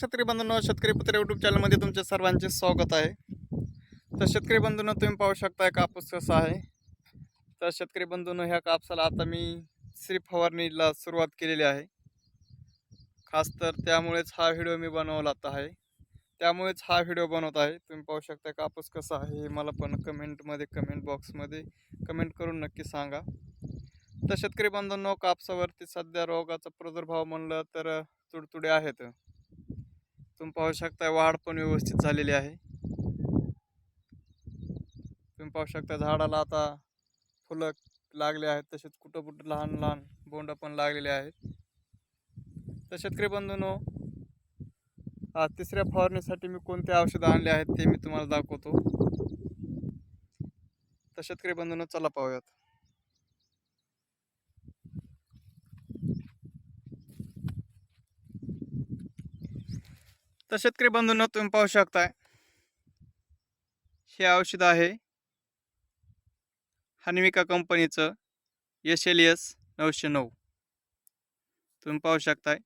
शेतकरी बंधूंनो शेतकरी पुत्र यूट्यूब चॅनलमध्ये तुमचे सर्वांचे स्वागत आहे. तर शेतकरी बंधूंनो तुम्ही पाहू शकताय कापूस कसा आहे. तर शेतकरी बंधूंनो ह्या कापसाला आता मी श्री फवारणीला सुरुवात केलेली आहे. खास तर त्यामुळेच हा व्हिडिओ मी बनवला आहे. त्यामुळेच हा व्हिडिओ बनवत आहे. तुम्ही पाहू शकता कापूस कसा आहे हे मला पण कमेंटमध्ये कमेंट बॉक्समध्ये कमेंट करून नक्की सांगा. तर शेतकरी बंधूंनो कापसावरती सध्या रोगाचा प्रादुर्भाव म्हणलं तर तुडतुडे आहेत. तुम्ही पाहू शकता वाढ पण व्यवस्थित झालेली आहे. तुम्ही पाहू शकता झाडाला आता फुलं लागले आहेत तसेच कुठं कुठं लहान लहान बोंड पण लागलेले आहेत. तर शेतकरी बंधूनो आज तिसऱ्या फवारणीसाठी मी कोणते औषधं आणले आहेत ते मी तुम्हाला दाखवतो. तर शेतकरी बंधूनो चला पाहूयात. तर शेतकरी बंधूंना तुम्ही पाहू शकताय हे औषध आहे हनविका कंपनीचं एस एल एस नऊशे नऊ. तुम्ही पाहू शकताय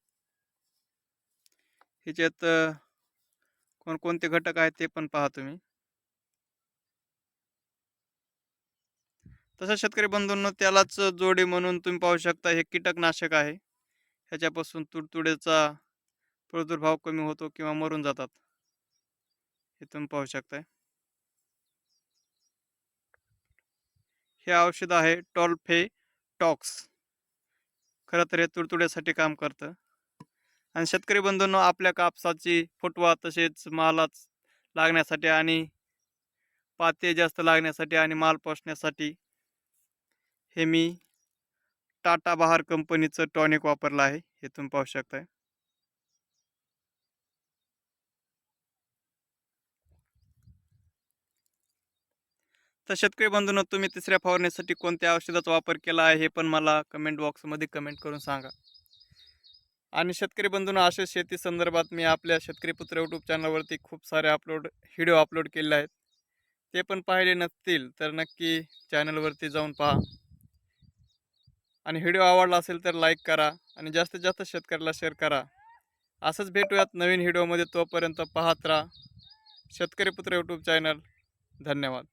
ह्याच्यात कोणकोणते घटक आहेत ते पण पहा तुम्ही. तसं शेतकरी बंधूंनो त्यालाच जोडी म्हणून तुम्ही पाहू शकता हे कीटकनाशक आहे. ह्याच्यापासून तुडतुड्याचा प्रादुर्भाव कमी होतो किंवा मरून जातात हे तुम्ही पाहू शकताय. हे औषध आहे टॉल्फे टॉक्स. खरं तर हे तुडतुड्यासाठी काम करतं. आणि शेतकरी बंधूंनो आपल्या कापसाची फुटवा तसेच मालाच लागण्यासाठी आणि पाते जास्त लागण्यासाठी आणि माल पोसण्यासाठी हे मी टाटा बहार कंपनीचं टॉनिक वापरलं आहे हे तुम्ही पाहू शकताय. तर शेतकरी बंधूंनो तुम्ही तिसऱ्या फवारणीसाठी कोणत्या औषधाचा वापर केला आहे हे पण मला कमेंट बॉक्समध्ये कमेंट करून सांगा. आणि शेतकरी बंधूंनो अशा शेती संदर्भात मी आपल्या शेतकरी पुत्र यूट्यूब चॅनलवरती खूप सारे अपलोड व्हिडिओ अपलोड केले आहेत. ते पण पाहिले नसतील तर नक्की चॅनलवरती जाऊन पहा. आणि व्हिडिओ आवडला असेल तर लाईक करा आणि जास्तीत जास्त शेतकऱ्याला शेअर करा. असंच भेटूयात नवीन व्हिडिओमध्ये तोपर्यंत पाहत राहा. शेतकरी पुत्र यूट्यूब चॅनल धन्यवाद.